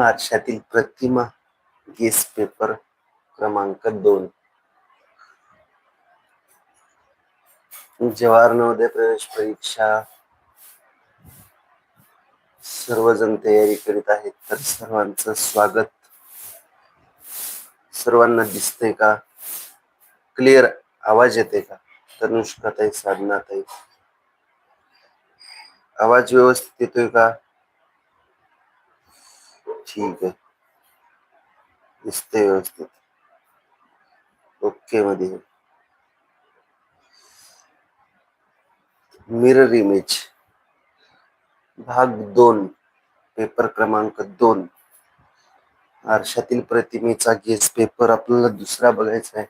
आरशातील प्रतिमा guess paper क्रमांक दोन. जवाहर नवोदय प्रवेश परीक्षा. सर्वजण तयारी करीत आहेत तर सर्वांचं स्वागत. सर्वांना दिसतंय का? क्लिअर आवाज येते का? तनुष्काताई साधनाताई. आवाज व्यवस्थित येतोय का? ठीक आहे. दिसते व्यवस्थित. ओके मध्ये. मिरर इमेज भाग दोन. पेपर क्रमांक दोन. आरशातील प्रतिमेचा गेस पेपर आपल्याला दुसरा बघायचा आहे.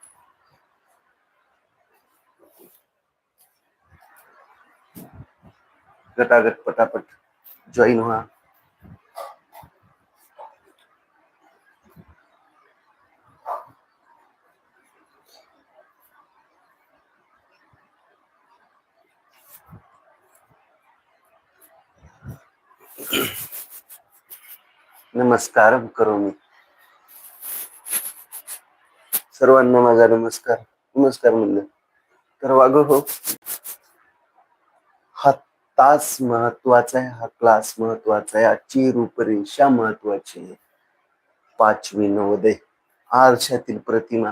गटागट पटापट. जॉईन व्हा. नमस्कार करोमी सर्वांना माझा नमस्कार. नमस्कार म्हणलं तर वाग हो. हा तास महत्त्वाचा आहे हा क्लास महत्त्वाचा आहे आजची रूपरेषा महत्वाची आहे. पाचवी नवोदय. आरशातील प्रतिमा.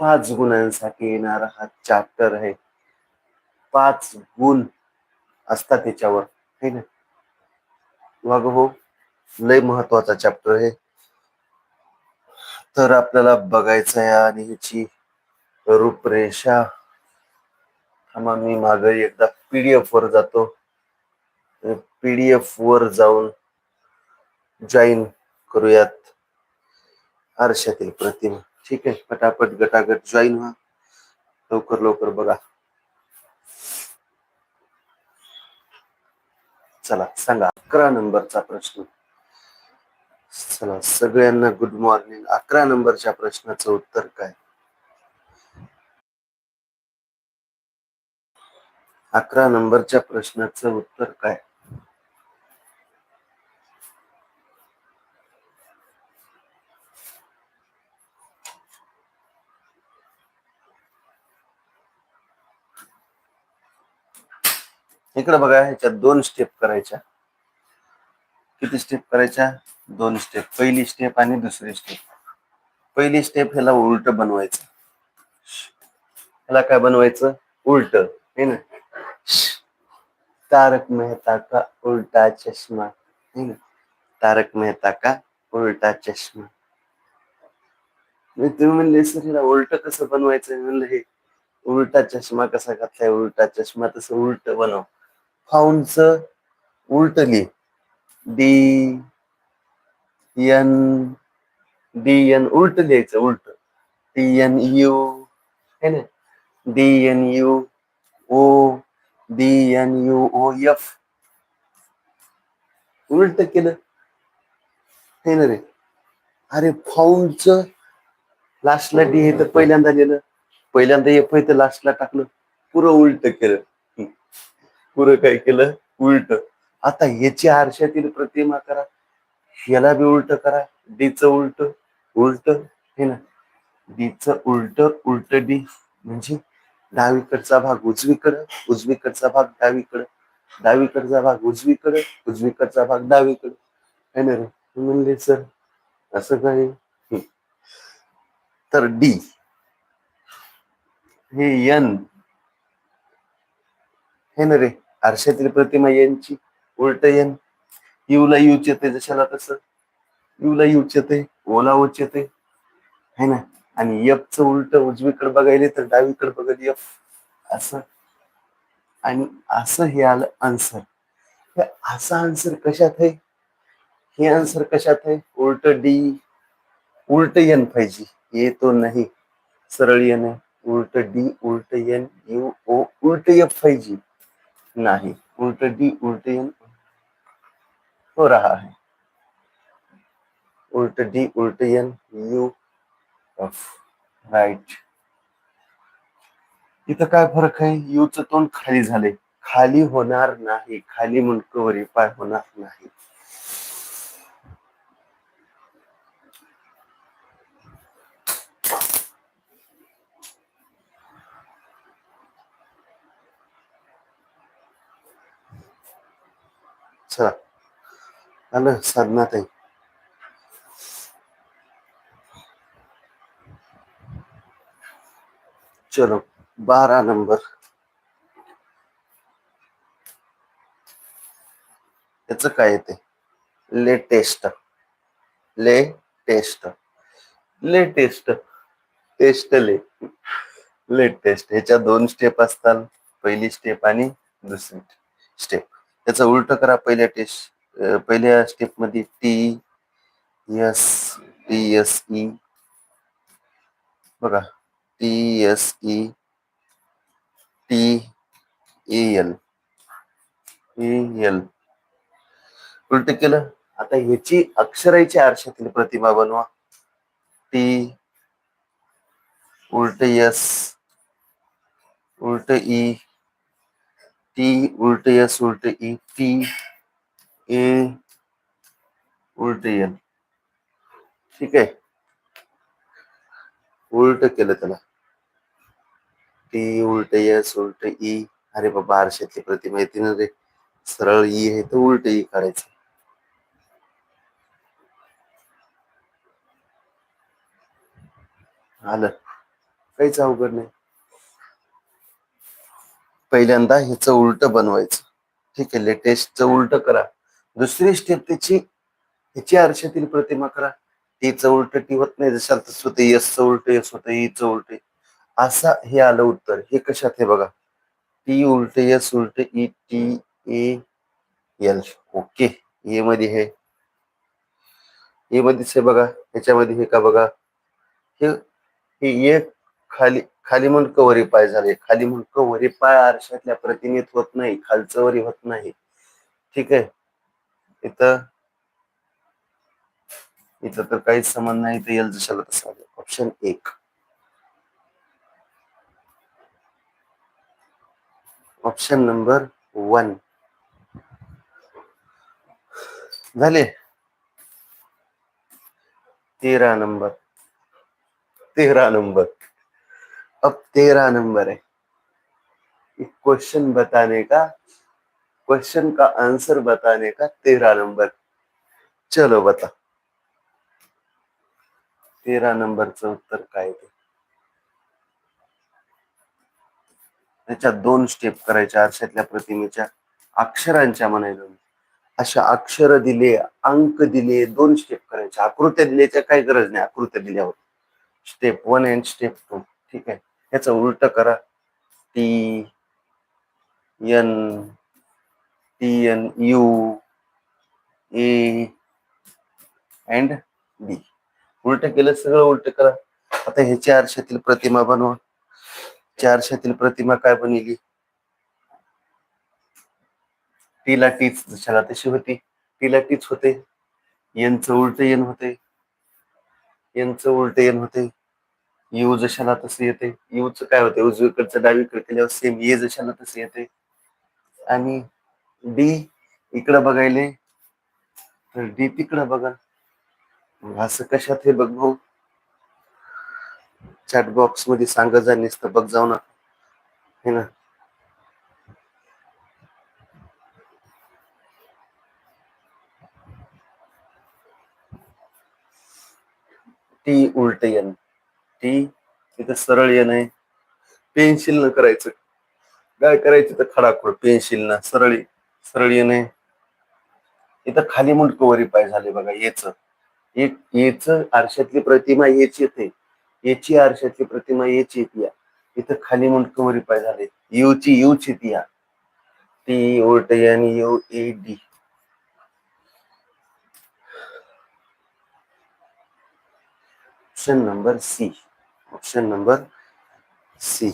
पाच गुणांसाठी येणारा हा चॅप्टर आहे. पाच गुण असतात त्याच्यावर. है ना? वाग हो. लय महत्त्वाचा चॅप्टर आहे. तर आपल्याला बघायचं आहे आणि ह्याची रूपरेषा. मग मी माग एकदा पीडीएफ वर जातो. पीडीएफ वर जाऊन जॉईन करूयात. आरशातील प्रतिमा. ठीक आहे पटापट गटागट जॉईन व्हा. लवकर लवकर बघा. चला सांगा. अकरा नंबरचा प्रश्न. चला सगळ्यांना गुड मॉर्निंग अकरा नंबरच्या प्रश्नाचं उत्तर काय? अकरा नंबरच्या प्रश्नाचं उत्तर काय? इकडे बघा ह्याच्यात दोन स्टेप करायच्या. किती स्टेप करायच्या? दोन स्टेप पहिली स्टेप आणि दुसरी स्टेप पहिली स्टेप ह्याला उलट बनवायचं. ह्याला काय बनवायचं? उलट. हे ना? तारक मेहता का उलटा चष्मा? है ना? तारक मेहता का उलटा चष्मा? मी तुम्ही म्हणले सर ह्याला उलट कसं बनवायचं? म्हणलं हे उलटा चष्मा कसा घातलाय? उलटा चष्मा तसं उलट बनव. फाउंडच उलट लिह. डी. एन. डी. एन. उलट लिहायचं उलट. डी. एन. यू. है ना? D. N. U. O. D. N. U. O. F. उलट केलं. हे ना रे? अरे फाऊंडच लास्टला डी हे तर पहिल्यांदा लिहिलं. पहिल्यांदा एफ तर लास्टला टाकलं. पुरं उलट केलं. पुरं काय केलं? उलट. आता याची आरशातील प्रतिमा करा. याला बी उलट करा. डीच उलट उलट हे ना. डीच उलट उलट डी. म्हणजे डावीकडचा भाग उजवीकडं उजवीकडचा भाग डावीकडं. डावीकडचा भाग उजवीकडं उजवीकडचा भाग डावीकडं. है ना रे? म्हणले सर असं काय तर डी. हे यन. हे ना रे? आरशातील प्रतिमा यांची. उलट येन यूला यूच येते जशाला तसं. यूला यूच येते ओला ओच येते है ना? आणि एफ च उलट उजवीकडे बघायले तर डावीकडे बघायला यफ असं. आणि असं हे आलं आन्सर असा आन्सर कशात आहे? हे आन्सर कशात आहे? उलट डी उलट येन पाहिजे. ये तो नाही. सरळ एन उलट डी उलट एन यू ओ उलट एफ पाहिजे. नाही. उलट डी उलट येन हो रहा है। उल्ट डी उल्ट एन यू एफ राईट इथं काय फरक आहे? यूच तोंड खाली झाले खाली होणार नाही. खाली मुंडकवरी पाय होणार नाही. आलं साधना ताई चलो बारा नंबर. याच काय येते लेटेस्ट लेटेस्ट लेटेस्ट टेस्ट. ले लेटेस्ट ह्याच्या दोन स्टेप असतात. पहिली स्टेप आणि दुसरी स्टेप त्याचं उलट करा पहिल्या टेस्ट पहिल्या स्टेपमध्ये T S T S E बघा T S E T L L उलट केलं आता ह्याची अक्षराची आरशातील प्रतिमा बनवा. टी उलट एस उलट e, ई टी उलट एस उलट e, ई टी ए उलट एल ठीक आहे. उलट केलं त्याला. टी उलट एस उलट ई. अरे बाबा आरशातली प्रतिमा येते ना रे. सरळ ई आहे तर उलट ई काढायचं. आलं. काहीच अवघड नाही. पहिल्यांदा ह्याचं उलट बनवायचं. ठीक आहे लेटेस्टचं उलट करा. दुसरी स्टेप त्याची ह्याची आरशातील प्रतिमा करा. टीचं उलट टी होत नाही. जशाल तसं होते. यसचं उलट यस होतं. ईचं उलट. असा हे आलं उत्तर. हे कशात आहे बघा? टी उलट यस उलट E T A L. Okay. A मध्ये हे. ए मध्येच हे बघा. ह्याच्यामध्ये हे का बघा? हे हे एक खाली खाली म्हणून कवरी पाय झाले? खाली म्हणून कवरी पाय आरशातल्या प्रतिमेत होत नाही. खालचं वरी होत नाही. ठीक आहे? इथं इथं तर काहीच संबंध नाही तर यल जशाला तसं ऑप्शन एक. ऑप्शन नंबर वन झाले? तेरा नंबर तेरा नंबर अब तेरा नंबर है क्वेश्चन बताने का क्वेश्चन का आंसर बताने का तेरह नंबर चलो बता। तेरा नंबरचं उत्तर काय ते? त्याच्या दोन स्टेप करायच्या आरशातल्या प्रतिमेच्या अक्षरांच्या म्हणायला अशा अक्षर दिले अंक दिले दोन स्टेप करायच्या आकृत्या दिल्याच्या काही गरज नाही आकृत्या दिल्यावर. Step one and step two ठीक आहे? याचं उलट करा. T N T N U A and B उलट केलं सगळं उलट करा. आता हे चारशेतील प्रतिमा बनवा. चारशेतील प्रतिमा काय बनली? टीला टीच जशाला तशी होती. टीला टीच होते. यांचं उलट येन होते. यांचं उलट येन होते. यू जशाला तसं येते. यूच काय होते? उजवीकडचं डावीकडे केल्यावर सेम ये जशाला तसं येते. आणि डी इकडं बघायले तर डी तिकडं बघा. असं कशात हे बघ भाऊ. चॅट बॉक्समध्ये सांगत जा नुसतं बघ जाऊ ना हे ना. टी उलट येण. टी इथं सरळ येण आहे. पेन्सिल न करायचं. काय करायचं तर खडाखोड पेन्सिल ना सरळी सरळ येणे. इथं खाली मुंडकवरी पाय झाले बघा येच. येच आरशातली प्रतिमा येच येते. याची आरशातली प्रतिमा येच येते या. इथं खाली मुंडकवरी पाय झाले. यूची यूच येते या. टी उलट आणि U A D. Option number C. Option number C.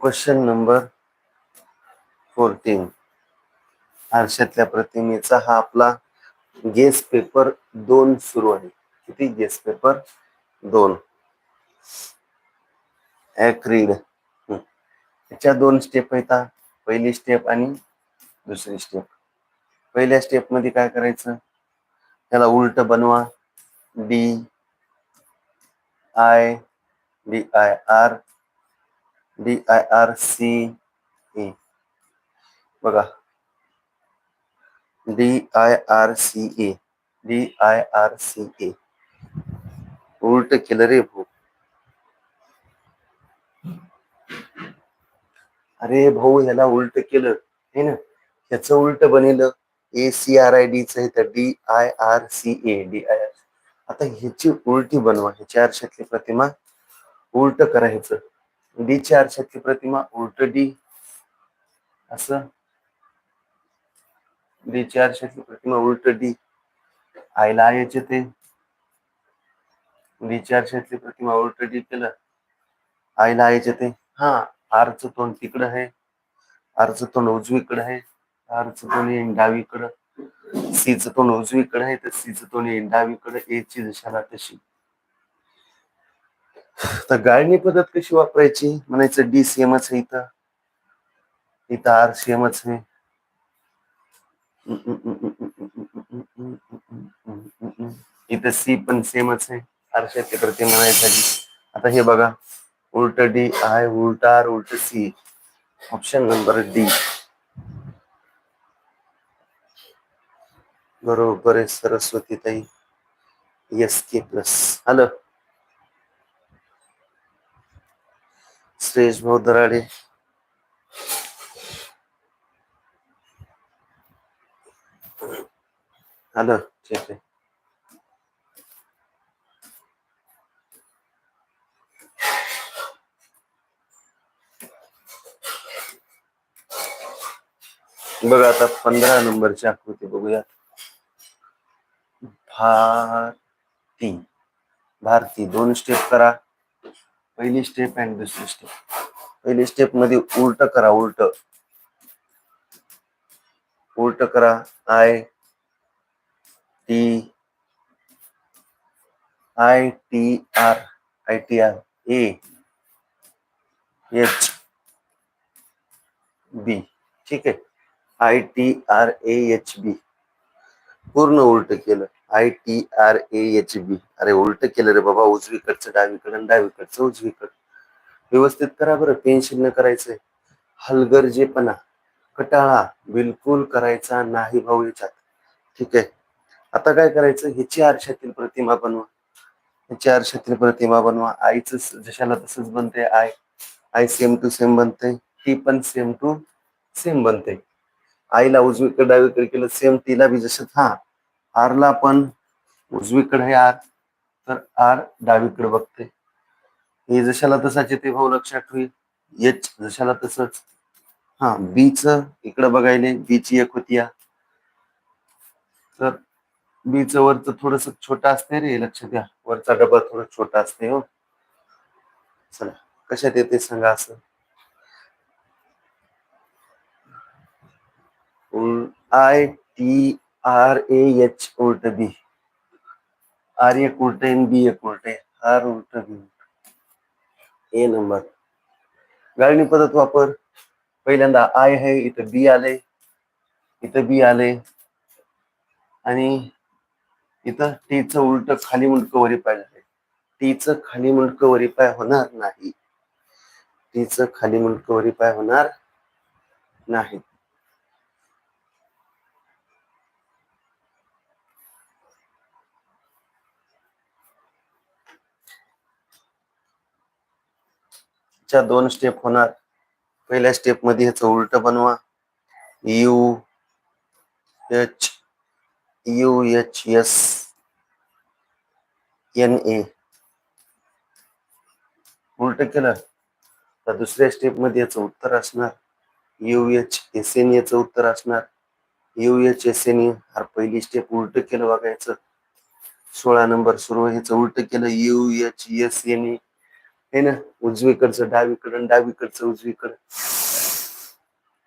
Question number fourteen आरशातल्या प्रतिमेचा हा आपला गेस पेपर दोन सुरू आहे. किती गेस पेपर दोन. ऍक्रीड याच्या दोन स्टेप आहेत पहिली स्टेप आणि दुसरी स्टेप पहिल्या स्टेपमध्ये काय करायचं? त्याला उलट बनवा. D I D I R D I R C A बघा. D I R C A D I R C A उलट केलं रे भाऊ. अरे भाऊ ह्याला उलट केलं. हे ना? ह्याचं उलट बनेल. A C R I D च तर D I R C A D I R आता ह्याची उलटी बनवा. ह्याच्या आरशातली प्रतिमा उलट करायचं डी आरशातली प्रतिमा उलट डी. असं. डी आरशातली प्रतिमा उलट डी. आयला आयच ते. डी आरशातली प्रतिमा उलट डी केलं. आईला आयचे ते. हा. आरचं तोंड तिकडं आहे. आरचं तोंड उजवीकडं आहे. आरचं तोंड येईन डावीकडं. सीचं तोंड उजवीकडे आहे तर सीचं तोंड येईन डावीकडं. ए ची दिशाला तशी. तर गाळणी पद्धत कशी वापरायची? म्हणायचं डी सेमच आहे इथं. इथं आर सेमच आहे. इथं सी पण सेमच आहे. आरशातली प्रति म्हणायसाठी आता हे बघा. उलट डी आय उलट आर उलट सी ऑप्शन नंबर डी बरोबर आहे सरस्वती ताई एस के प्लस आलं? श्रेष भाऊ दराडे। आलं ठीक आहे बघा आता पंधरा नंबरची आकृती बघूया। भारती भारती, दोन स्टेप करा। पहिली स्टेप आणि दुसरी स्टेप पहिली स्टेप मध्ये उलट करा, उलट. उलट करा. I T I T R I T R H B ठीक आहे? I T R A H B पूर्ण उलट केलं. I T R A H B अरे उलट केलं रे बाबा उजवीकडचं डावीकडं डावीकडचं उजवीकड. व्यवस्थित करा बरं पेन्शन न करायचंय हलगर्जेपणा कटाळा बिलकुल करायचा नाही भाऊ याच्यात. ठीक आहे? आता काय करायचं? ह्याची आरशातील प्रतिमा बनवा. ह्याची आरशातील प्रतिमा बनवा. आईच जशाला तसंच बनते I I same to same बनते ही पण सेम टू सेम बनते आईला उजवीकडे डावीकडे केलं सेम तिला बी जसं हा. आरला पण उजवीकडे आहे आर. तर आर डावीकडे बघते. हे जशाला तसाचे ते भाऊ लक्षात होईल एच जशाला तसंच. हा बीच इकडं बघायले बीची एक होती या. तर बीच वरच थोडस छोटा असते रे लक्ष द्या. वरचा डबा थोडा छोटा असते हो. चला कशात येते सांगा असं? I T R A H उलट बी आर एक उलट एन बी एक उलट आर उलट बी ए नंबर गाळणी पद्धत वापर पहिल्यांदा आय आहे इथं बी आले इथं बी आले आणि इथं टीच उलट खाली मुंडक वरी पाय झाले टीच खाली मुंडक वरी पाय होणार नाही. टीच खाली मुंडक वरी पाय होणार नाही. च्या दोन स्टेप होणार. पहिल्या स्टेपमध्ये ह्याचं उलट बनवा. U H U H S N A. उलट केलं तर दुसऱ्या स्टेपमध्ये याचं उत्तर असणार. यू एच एस एन याचं उत्तर असणार. यू एच एस एन हा पहिली स्टेप उलट केलं बघायचं. सोळा नंबर सुरू ह्याचं उलट केलं. U H S N A. हे ना उजवीकडचं डावीकडं डावीकडचं उजवीकडं.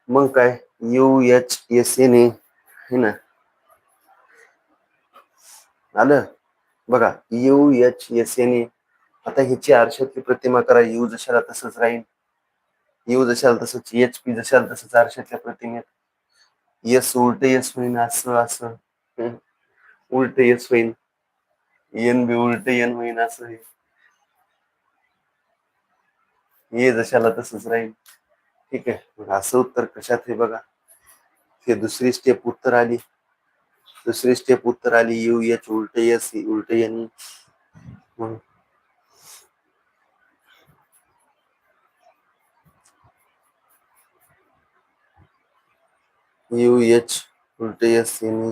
मग काय? U H S N A. हे ना. आलं? बघा U H S N A. आता ह्याची आरशातली प्रतिमा करा. यू जशाला तसंच राहील यू जशाला तसंच एच पी जशाला तसंच आरशातल्या प्रतिमेत. यस उलट यस होईन असं असं. उलट यस होईन. एन बी उलट एन होईन असं हे ये जशाला तसंच राहील. ठीक आहे. असं उत्तर कशात हे बघा. हे दुसरी स्टेप उत्तर आली. दुसरी स्टेप उत्तर आली. यू एच उलट एस उलट एन मग? यू एच उलट एस एन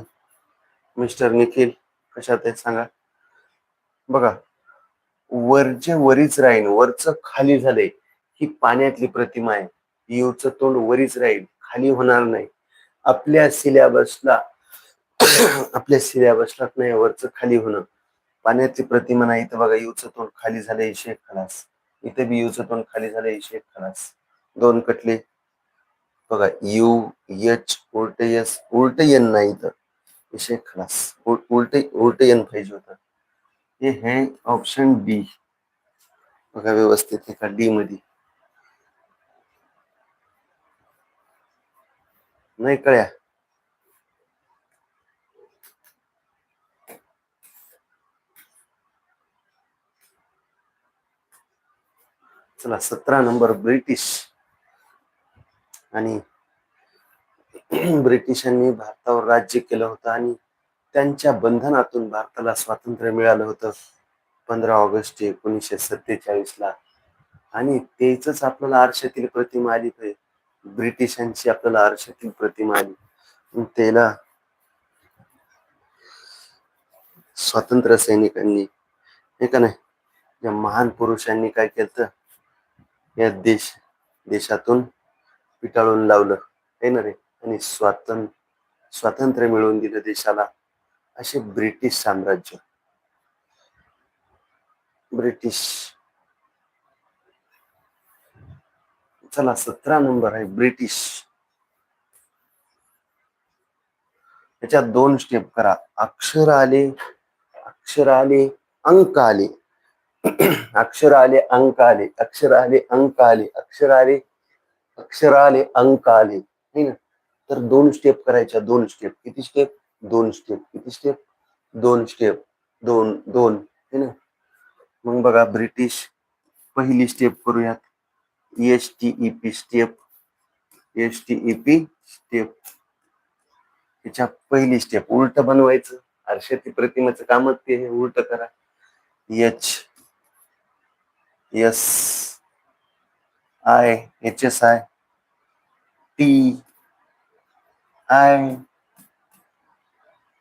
मिस्टर निखिल कशात आहे सांगा? बघा. वरच्या वरीच राहीन वरच खाली झालंय. ही पाण्यातली प्रतिमा आहे. युचं तोंड वरीच राहील खाली होणार नाही. आपल्या सिलेबसला आपल्या सिलेबसला नाही वरच खाली होणं. पाण्यातली प्रतिमा नाही तर बघा येऊचं तोंड खाली झालं शेख खलास. इथे बी युचं तोंड खाली झालं शेख खलास. दोन कटले. बघा यू यच उलट यस उलट यन नाही तर विषय खलास. उलट उलट यन पाहिजे होतं. हे आहे ऑप्शन बी बघा व्यवस्थित एका डी मध्ये. नाही कळ्या. चला सतरा नंबर ब्रिटिश. आणि ब्रिटिशांनी भारतावर राज्य केलं होतं आणि त्यांच्या बंधनातून भारताला स्वातंत्र्य मिळालं होतं पंधरा ऑगस्ट एकोणीसशे सत्तेचाळीस ला आणि तेच आपल्याला आरशातील प्रतिमा आली पाहिजे ब्रिटिशांची आपल्याला आरशातील प्रतिमा आली. त्याला स्वातंत्र्य सैनिकांनी हे का नाही? या महान पुरुषांनी काय केलं या देश देशातून पिटाळून लावलं. हे ना रे? आणि स्वातंत्र्य स्वातंत्र्य मिळवून दिलं देशाला. असे ब्रिटिश साम्राज्य. ब्रिटिश चला सतरा नंबर आहे ब्रिटिश. त्याच्यात दोन स्टेप करा. अक्षर आले अक्षर आले अंक आले. अक्षर आले अंक आले. अक्षर आले अंक आले. अक्षर आले अक्षर आले अंक आले. नाही ना? तर दोन स्टेप करायच्या दोन स्टेप किती स्टेप दोन स्टेप किती स्टेप दोन स्टेप दोन दोन. है ना? मग बघा ब्रिटिश पहिली स्टेप करूयात. S T E P step S T E P step त्याच्या पहिली स्टेप उलट बनवायचं. आरशाती प्रतिमेचं कामच ते हे उलट करा. H S I H S I T I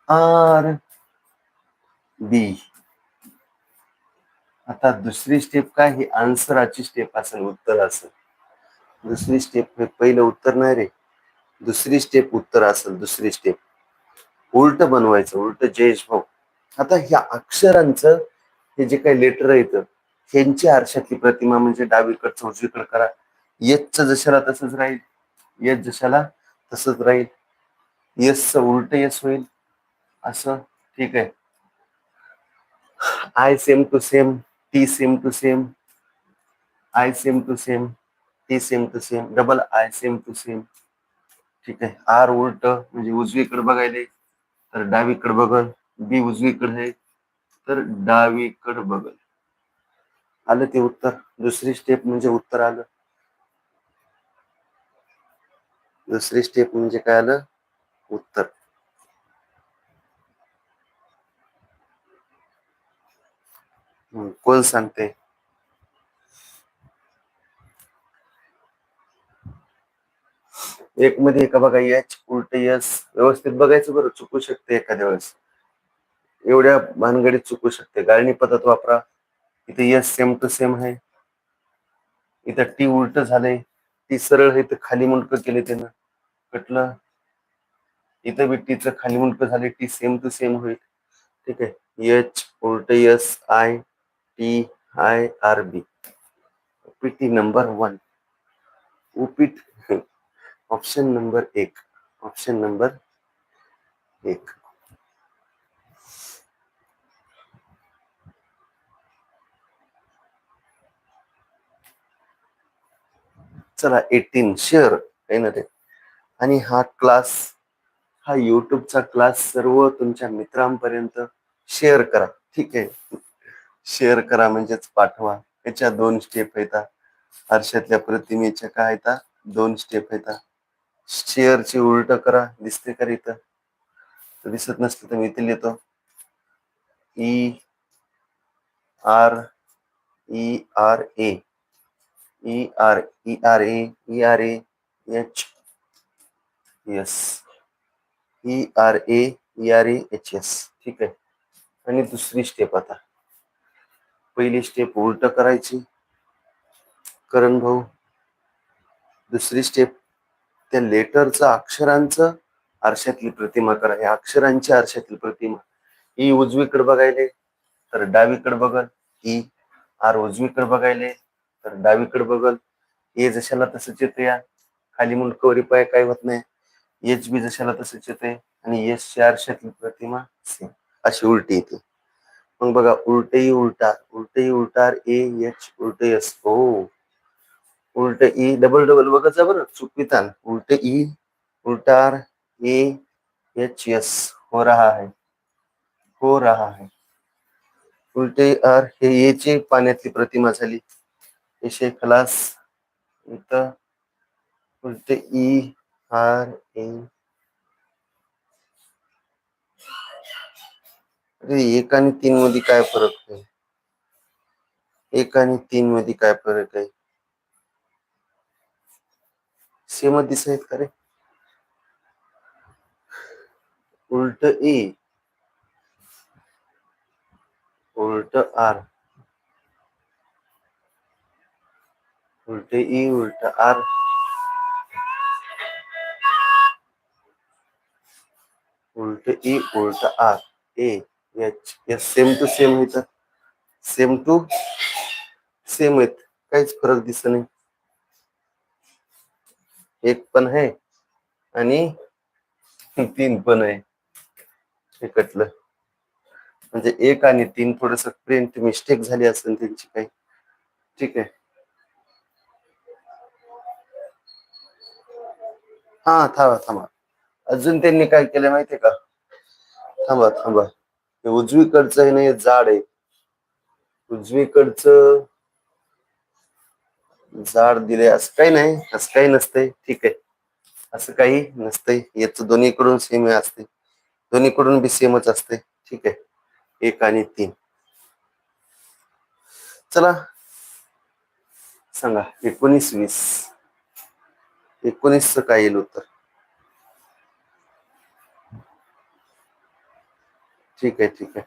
R B आता दुसरी स्टेप काय? ही आन्सराची स्टेप असेल उत्तर असेल. दुसरी स्टेप हे पहिलं उत्तर नाही रे. दुसरी स्टेप उत्तर असेल दुसरी स्टेप उलट बनवायचं उलट जयेश भाऊ. आता ह्या अक्षरांचं हे जे काही लेटर येतं ह्यांची आरशातली प्रतिमा म्हणजे डावीकडचं उजवीकडे करा. यच जशाला तसंच राहील. यच जशाला तसंच राहील. यस उलट यस होईल. असं ठीक आहे. I same to same T same to same I same to same T same to same double I same to same ठीक आहे आर उलट म्हणजे उजवीकडे बघायले तर डावीकडे बघल. बी उजवीकडे आहे, तर डावीकडे बघल. आलं ते उत्तर? दुसरी स्टेप म्हणजे उत्तर आलं. दुसरी स्टेप म्हणजे काय आलं? उत्तर. कोण सांगते एक मध्ये एका बघा एच उलट यस व्यवस्थित बघायचं बरं चुकू शकते एखाद्या वेळेस. एवढ्या भानगडीत चुकू शकते. गाळणी पद्धत वापरा. इथे यस सेम टू सेम आहे. इथं टी उलट झालंय. टी सरळ आहे तर खाली मुंडक केले त्यानं. कटलं. इथं बी टीचं खाली मुंडकं झाले टी सेम टू सेम होईल. ठीक आहे. एच उलट S I T I R B OPT number one ओपीट option number एक. ऑप्शन नंबर एक. चला एटीन शेअर काही ना ते? आणि हा क्लास हा युट्यूबचा क्लास सर्व तुमच्या मित्रांपर्यंत शेअर करा. ठीक आहे? शेअर करा म्हणजेच पाठवा. याच्या दोन स्टेप आहेत आरशातल्या प्रतिमेच्या काय आहेत दोन स्टेप आहेत शेअरची उलट करा दिसते का इथं? तर दिसत नसते तर मी इथे लिहितो. E R E R A E R E R A E R A H S E R A E R A H S ठीक आहे. आणि दुसरी स्टेप आता. पहिली स्टेप उलट करायची. करण भाऊ दुसरी स्टेप त्या लेटरचं अक्षरांचं आरशातली प्रतिमा करा. या अक्षरांच्या आरशातली प्रतिमा. ई उजवीकडे बघायले तर डावीकडे बघल. ई आर उजवीकडे बघायले तर डावीकडे बघल. ये जशाला तसंच येते या. खाली मुंडकवरी पाय काय होत नाही. एच बी जशाला तसंच येते आणि एस आरशातली प्रतिमा सेम अशी उलटी येते. मग बघा उलटई उलटा उलटई उलटार ए एच उलट एस हो उलट ई डबल डबल बघा बरं चुकवितान. उलट ई उलटार ए एच एस. हो रहा है. हो रहा है. उलटे आर हे ए ची पाण्यातली प्रतिमा झाली. विषय खलास. उलट उलटे ई आर ए अरे, एक तीन मध्ये काय फरक एक तीन मध्ये काय फरक आहे? सेम दिसत आहेत का रे? उलट ए, उलट आर, उलट ई, उलट आर. उलट ई, उलट R, A. H S same to same आहेत सेम टू सेम आहेत काहीच फरक दिसत नाही. एक पण आहे आणि तीन पण आहे. हे कटलं. म्हणजे एक आणि तीन थोडस प्रिंट मिस्टेक झाली असेल त्यांची काही. ठीक आहे. हा थांबा थांबा. अजून त्यांनी काय केलं माहितीये का? थांबा थांबा. हे उजवीकडचं हे नाही जाड आहे. उजवीकडचं जाड दिले असं काही नाही असं काही नसतंय. ठीक आहे. असं काही नसतंय. याच दोन्हीकडून सेम असते दोन्हीकडून बी सेमच असते ठीक आहे. एक आणि तीन. चला. सांगा एकोणीस वीस. एकोणीस काय येईल उत्तर? ठीक है ठीक है।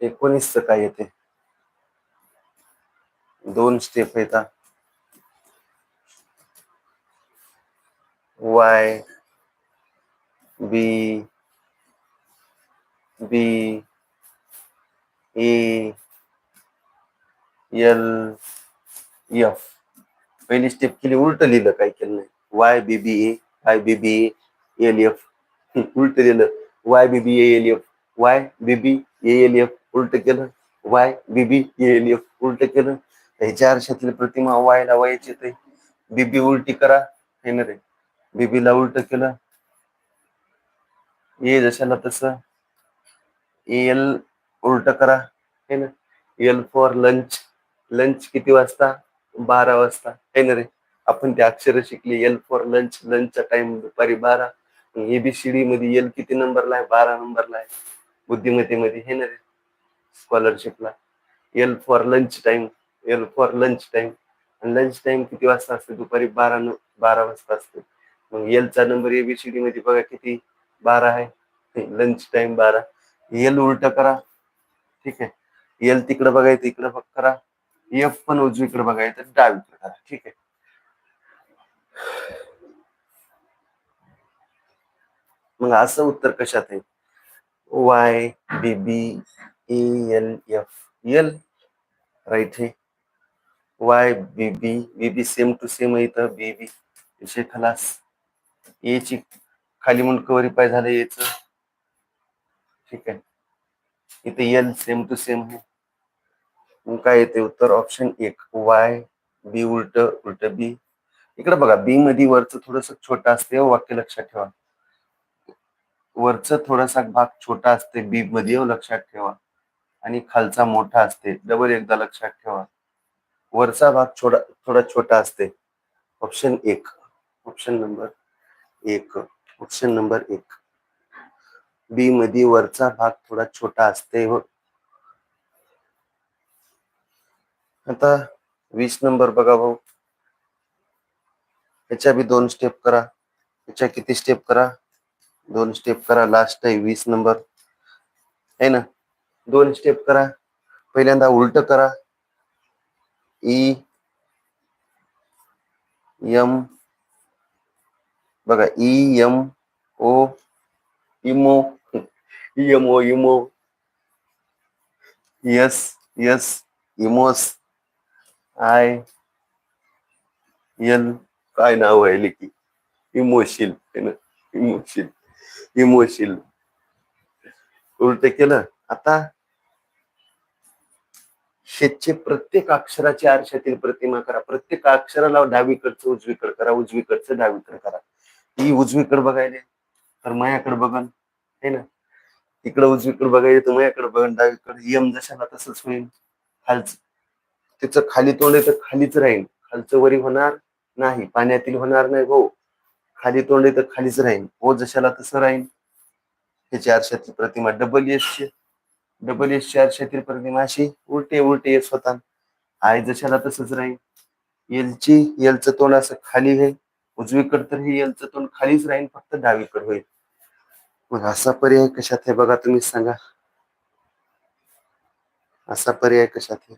एकोणीस काय येते दोन स्टेप येतात Y B B L F पहिली स्टेप केली उलट लिहिलं काय केलं नाही. Y B B A Y B B L F उलट लिहिलं. Y B B L F Y B B L F उलट केलं. Y B B L F उलट केलं. ह्याच्या आरशातली प्रतिमा वायला वायची ते बीबी उलटी करा. हे ना रे. बीबीला उलट केलं. ए जशाला तस. एल उलट करा. हे ना. एल फॉर लंच लंच किती वाजता? बारा वाजता. हे ना रे? आपण ते अक्षर शिकली एल फॉर लंच लंचचा टाइम दुपारी बारा. एबीसीडी मध्ये एल किती नंबरला आहे? बारा नंबरला आहे. बुद्धिमत्तेमध्ये हे ना रे? स्कॉलरशिपला L for lunch time L for lunch time आणि लंच टाइम किती वाजता असते? दुपारी बारा न बारा वाजता असते. मग एलचा नंबर एबीसीडी मध्ये बघा किती? बारा आहे. लंच टाइम बारा. एल उलट करा. ठीक आहे. एल तिकडे बघायचं इकडे बघ करा. एफ पण उजवीकडे बघायचं डावीकडे करा. ठीक आहे. मग असं उत्तर कशात आहे? Y B B A L F L right हे. Y B B B B same to same आहे इथं. बी बी विषय खलास. ए ची खाली म्हणून कवरी पाय झालं याच. ठीक आहे. इथे एल सेम टू सेम आहे. मग काय येते उत्तर? ऑप्शन एक वाय बी उलट उलट बी इकडे बघा बी मध्ये वरचं थोडस छोटं असते हो, वाक्य लक्षात ठेवा. वरचं थोडासा भाग छोटा असते बी मध्ये हो, लक्षात ठेवा. आणि खालचा मोठा असते डबल एकदा लक्षात ठेवा. वरचा भाग छोटा थोडा छोटा असते. ऑप्शन एक ऑप्शन नंबर एक ऑप्शन नंबर एक. बी मध्ये वरचा भाग थोडा छोटा असते व आता? वीस नंबर बघा भाऊ. याच्या बी दोन स्टेप करा. याच्या किती स्टेप करा? दोन स्टेप करा. लास्ट आहे वीस नंबर. आहे ना? दोन स्टेप करा. पहिल्यांदा उलट करा. ई एम बघा E M O emo emo emo S S emos. I L काय नाव आहे की इमोशील है ना? इमोशील. इमोशील. उलट केलं. आता शेतचे प्रत्येक अक्षराची आरशातील प्रतिमा करा. प्रत्येक अक्षराला डावीकडचं उजवीकडे करा. उजवीकडचं डावीकडे करा. ही उजवीकडे बघायला तर मायाकडे बघन. है ना? इकडं उजवीकडे बघायला तर मायाकडे बघन. डावीकडे यम जशाला तसंच होईल. खालच. त्याचं खाली तोंड आहे तर खालीच राहील खालचं वरी होणार नाही पाण्यातील होणार नाही भाऊ. खाली तोंड आहे तर खालीच राहील हो जशाला तसं राहील हे चारशातील प्रतिमा डबल एसची डबल एस ची आरशातील प्रतिमा अशी उलटे उलटे येस होता. आय जशाला तसंच राहील एलची एलचं तोंड असं खाली आहे उजवीकडे तर हे एलचं तोंड खालीच राहील फक्त डावीकडे होईल. मग असा पर्याय कशात आहे बघा तुम्ही सांगा. असा पर्याय कशात आहे?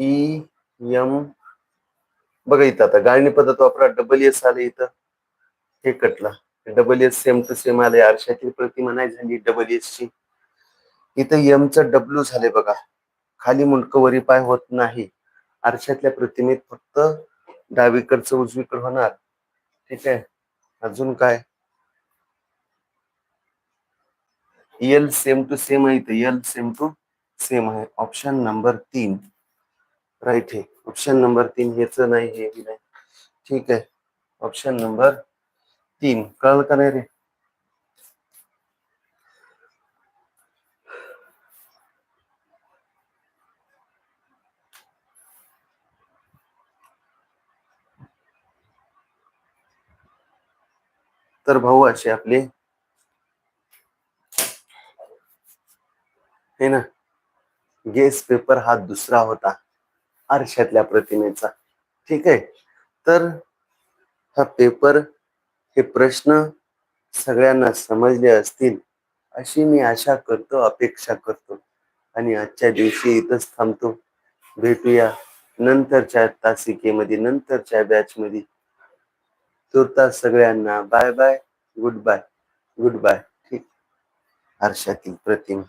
ई एम बघा इथं आता गाळणी पद्धत वापरा डबल एस आले इथं. हे कटला. Double S same to same आले आरशातील प्रतिमा नाही झाली डबल एस ची. इथं एम च डब्ल्यू झाले बघा. खाली मुंडकवरी पाय होत नाही. आरशातल्या प्रतिमेत फक्त डावीकडचं उजवीकड होणार. ठीक आहे? अजून काय? एल सेम टू सेम आहे इथं. एल सेम टू सेम आहे. ऑप्शन नंबर तीन. राईट आहे. ऑप्शन नंबर तीन हेच नाही हे बी नाही. ठीक आहे. ऑप्शन नंबर तीन. कळलं का नाही रे? तर भाऊ असे आपले. हे ना गेस पेपर हा दुसरा होता. आरशातल्या प्रतिमेचा. ठीक आहे? तर हा पेपर हे प्रश्न सगळ्यांना समजले असतील अशी मी आशा करतो अपेक्षा करतो. आणि आजच्या दिवशी इथंच थांबतो. भेटूया नंतरच्या तासिकेमध्ये नंतरच्या बॅच मध्ये सगळ्यांना bye bye goodbye goodbye ठीक. आरशातील प्रतिमा.